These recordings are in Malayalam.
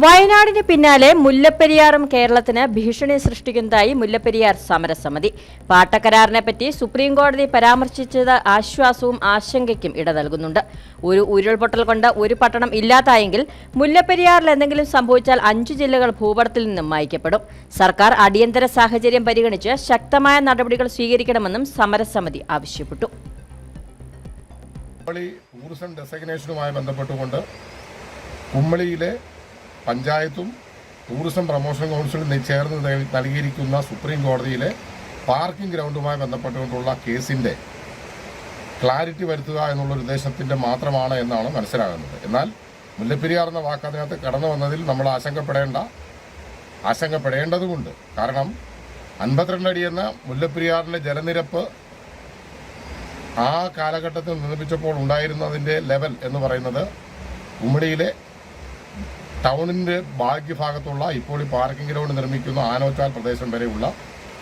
വയനാടിന് പിന്നാലെ മുല്ലപ്പെരിയാറും കേരളത്തിന് ഭീഷണി സൃഷ്ടിക്കുന്നതായി മുല്ലപ്പെരിയാർ സമരസമിതി. പാട്ടക്കരാറിനെ പറ്റി സുപ്രീം കോടതി പരാമർശിച്ചത് ആശ്വാസവും ആശങ്കയ്ക്കും ഇട നൽകുന്നുണ്ട്. ഒരു ഉരുൾപൊട്ടൽ കൊണ്ട് ഒരു പട്ടണം ഇല്ലാതായെങ്കിൽ മുല്ലപ്പെരിയാറിൽ എന്തെങ്കിലും സംഭവിച്ചാൽ അഞ്ചു ജില്ലകൾ ഭൂപടത്തിൽ നിന്നും മായ്ക്കപ്പെടും. സർക്കാർ അടിയന്തര സാഹചര്യം പരിഗണിച്ച് ശക്തമായ നടപടികൾ സ്വീകരിക്കണമെന്നും സമരസമിതി ആവശ്യപ്പെട്ടു. ടൂറിസം ഡെസിഗ്നേഷനുമായി ബന്ധപ്പെട്ടുകൊണ്ട് കുമ്മളിയിലെ പഞ്ചായത്തും ടൂറിസം പ്രമോഷൻ കൗൺസിലും ചേർന്ന് നൽകിയിരിക്കുന്ന സുപ്രീം കോടതിയിലെ പാർക്കിംഗ് ഗ്രൗണ്ടുമായി ബന്ധപ്പെട്ടുകൊണ്ടുള്ള കേസിന്റെ ക്ലാരിറ്റി വരുത്തുക എന്നുള്ള ഉദ്ദേശത്തിന്റെ മാത്രമാണ് എന്നാണ് മനസ്സിലാകുന്നത്. എന്നാൽ മുല്ലപ്പെരിയാർ എന്ന വാക്ക് അതിനകത്ത് കടന്നു വന്നതിൽ നമ്മൾ ആശങ്കപ്പെടേണ്ട ആശങ്കപ്പെടേണ്ടതുകൊണ്ട് കാരണം അൻപത്തിരണ്ട് അടി എന്ന മുല്ലപ്പെരിയാറിന്റെ ജലനിരപ്പ് ആ കാലഘട്ടത്തിൽ നിർമ്മിച്ചപ്പോൾ ഉണ്ടായിരുന്നതിന്റെ ലെവൽ എന്ന് പറയുന്നത് കുമ്മടിയിലെ ടൗണിന്റെ ഭാഗ്യഭാഗത്തുള്ള ഇപ്പോൾ ഈ പാർക്കിംഗ് ഗ്രൗണ്ട് നിർമ്മിക്കുന്ന ആനോച്ചാൽ പ്രദേശം വരെയുള്ള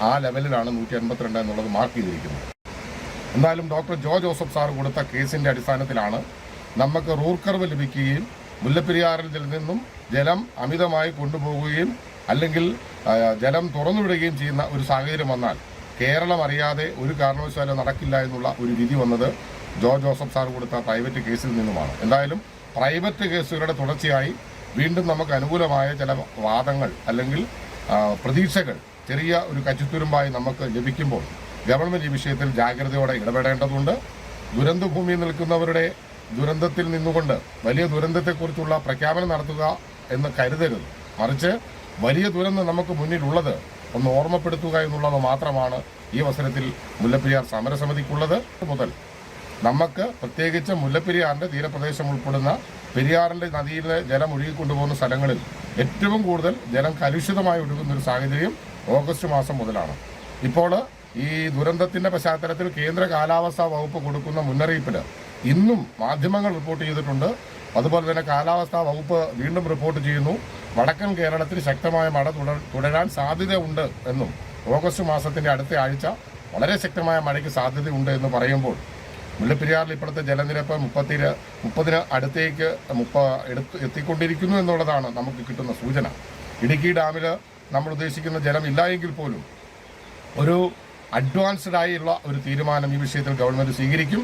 ആ ലെവലിലാണ് നൂറ്റി അൻപത്തിരണ്ട് എന്നുള്ളത് മാർക്ക് ചെയ്തിരിക്കുന്നത്. എന്തായാലും ഡോക്ടർ ജോ ജോസഫ് സാർ കൊടുത്ത കേസിന്റെ അടിസ്ഥാനത്തിലാണ് നമുക്ക് റൂർക്കർവ് കർവ് ലഭിക്കുകയും മുല്ലപ്പെരിയാറിൽ നിന്നും ജലം അമിതമായി കൊണ്ടുപോകുകയും അല്ലെങ്കിൽ ജലം തുറന്നുവിടുകയും ചെയ്യുന്ന ഒരു സാഹചര്യം വന്നാൽ കേരളം അറിയാതെ ഒരു കാരണവശാലും നടക്കില്ല എന്നുള്ള ഒരു വിധി വന്നത് ജോ ജോസഫ് സാർ കൊടുത്ത പ്രൈവറ്റ് കേസിൽ നിന്നുമാണ്. എന്തായാലും പ്രൈവറ്റ് കേസുകളുടെ തുടർച്ചയായി വീണ്ടും നമുക്ക് അനുകൂലമായ ചില വാദങ്ങൾ അല്ലെങ്കിൽ പ്രതീക്ഷകൾ ചെറിയ ഒരു കച്ചിത്തുരുമ്പായി നമുക്ക് ലഭിക്കുമ്പോൾ ഗവൺമെന്റ് ഈ വിഷയത്തിൽ ജാഗ്രതയോടെ ഇടപെടേണ്ടതുണ്ട്. ദുരന്തഭൂമിയിൽ നിൽക്കുന്നവരുടെ ദുരന്തത്തിൽ നിന്നുകൊണ്ട് വലിയ ദുരന്തത്തെക്കുറിച്ചുള്ള പ്രഖ്യാപനം നടത്തുക എന്ന് കരുതരുത്. മറിച്ച് വലിയ ദുരന്തം നമുക്ക് മുന്നിലുള്ളത് ഒന്ന് ഓർമ്മപ്പെടുത്തുക എന്നുള്ളത് മാത്രമാണ് ഈ അവസരത്തിൽ മുല്ലപ്പെരിയാർ സമരസമിതിക്കുള്ളത്. മുതൽ നമുക്ക് പ്രത്യേകിച്ച് മുല്ലപ്പെരിയാറിന്റെ തീരപ്രദേശം ഉൾപ്പെടുന്ന പെരിയാറിന്റെ നദിയിലെ ജലം ഒഴുകിക്കൊണ്ടുപോകുന്ന സ്ഥലങ്ങളിൽ ഏറ്റവും കൂടുതൽ ജലം കലുഷിതമായി ഒഴുകുന്ന ഒരു സാഹചര്യം ഓഗസ്റ്റ് മാസം മുതലാണ്. ഇപ്പോൾ ഈ ദുരന്തത്തിന്റെ പശ്ചാത്തലത്തിൽ കേന്ദ്ര കാലാവസ്ഥാ വകുപ്പ് കൊടുക്കുന്ന മുന്നറിയിപ്പിൽ ഇന്നും മാധ്യമങ്ങൾ റിപ്പോർട്ട് ചെയ്തിട്ടുണ്ട്. അതുപോലെ തന്നെ കാലാവസ്ഥാ വകുപ്പ് വീണ്ടും റിപ്പോർട്ട് ചെയ്യുന്നു. വടക്കൻ കേരളത്തിൽ ശക്തമായ മഴ തുടരാൻ സാധ്യതയുണ്ട് എന്നും ഓഗസ്റ്റ് മാസത്തിന്റെ അടുത്ത ആഴ്ച വളരെ ശക്തമായ മഴയ്ക്ക് സാധ്യതയുണ്ട് എന്ന് പറയുമ്പോൾ മുല്ലപ്പെരിയാറിൽ ഇപ്പോഴത്തെ ജലനിരപ്പ് മുപ്പത്തി മുപ്പതിന് അടുത്തേക്ക് മുപ്പ എടുത്ത് എത്തിക്കൊണ്ടിരിക്കുന്നു എന്നുള്ളതാണ് നമുക്ക് കിട്ടുന്ന സൂചന. ഇടുക്കി ഡാമിൽ നമ്മൾ ഉദ്ദേശിക്കുന്ന ജലം ഇല്ല എങ്കിൽ പോലും ഒരു അഡ്വാൻസ്ഡായുള്ള ഒരു തീരുമാനം ഈ വിഷയത്തിൽ ഗവൺമെന്റ് സ്വീകരിക്കും.